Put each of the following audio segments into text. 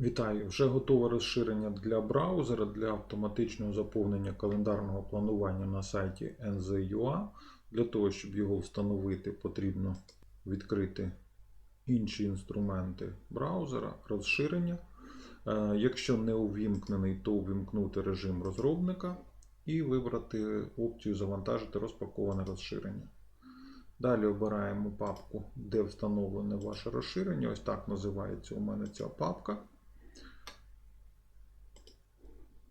Вітаю! Вже готове розширення для браузера для автоматичного заповнення календарного планування на сайті NZ.ua. Для того, щоб його встановити, потрібно відкрити інші інструменти браузера, розширення. Е, Якщо не увімкнений, то увімкнути режим розробника і вибрати опцію Завантажити розпаковане розширення. Далі обираємо папку, де встановлене ваше розширення. Ось так називається у мене ця папка.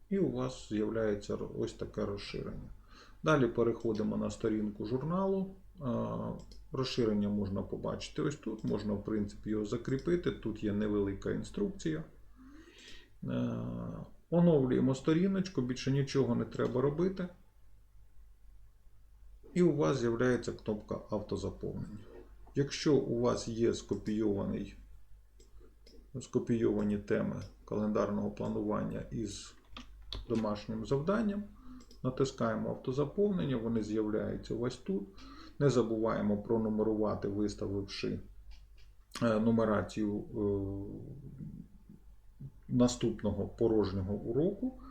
І у вас з'являється ось таке розширення. Далі переходимо на сторінку журналу. Розширення можна побачити ось тут. Можна, в принципі, його закріпити. Тут є невелика інструкція. Оновлюємо сторіночку, більше нічого не треба робити. І у вас з'являється кнопка автозаповнення. Якщо у вас є скопійований, скопійовані теми календарного планування із домашнім завданням, натискаємо автозаповнення, вони з'являються ось тут. Не забуваємо пронумерувати, виставивши е, нумерацію е, наступного порожнього уроку.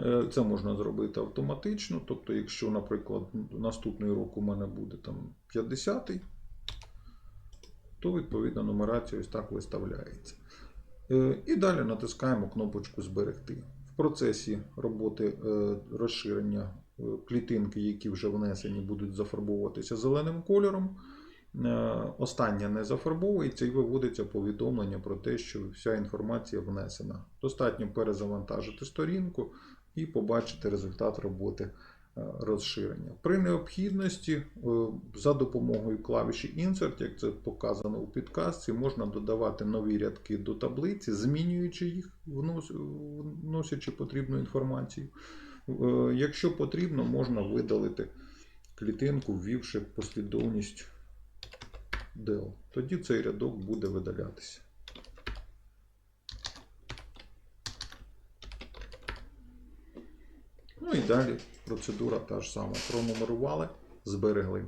Е, Це можна зробити автоматично. Тобто, якщо, наприклад, наступний урок у мене буде там 50-й, то відповідно нумерація ось так виставляється. І далі натискаємо кнопочку Зберегти. Процесі роботи е, розширення е, клітинки, які вже внесені, будуть зафарбовуватися зеленим кольором. Е, Остання не зафарбовується і виводиться повідомлення про те, що вся інформація внесена. Достатньо перезавантажити сторінку і побачити результат роботи розширення. При необхідності е, за допомогою клавіші Insert, як це показано у підказці, можна додавати нові рядки до таблиці, змінюючи їх, вносячи потрібну інформацію. Е, Якщо потрібно, можна видалити клітинку, ввівши послідовність del. Тоді цей рядок буде видалятися. Ну і далі процедура та ж сама. Пронумерували, зберегли.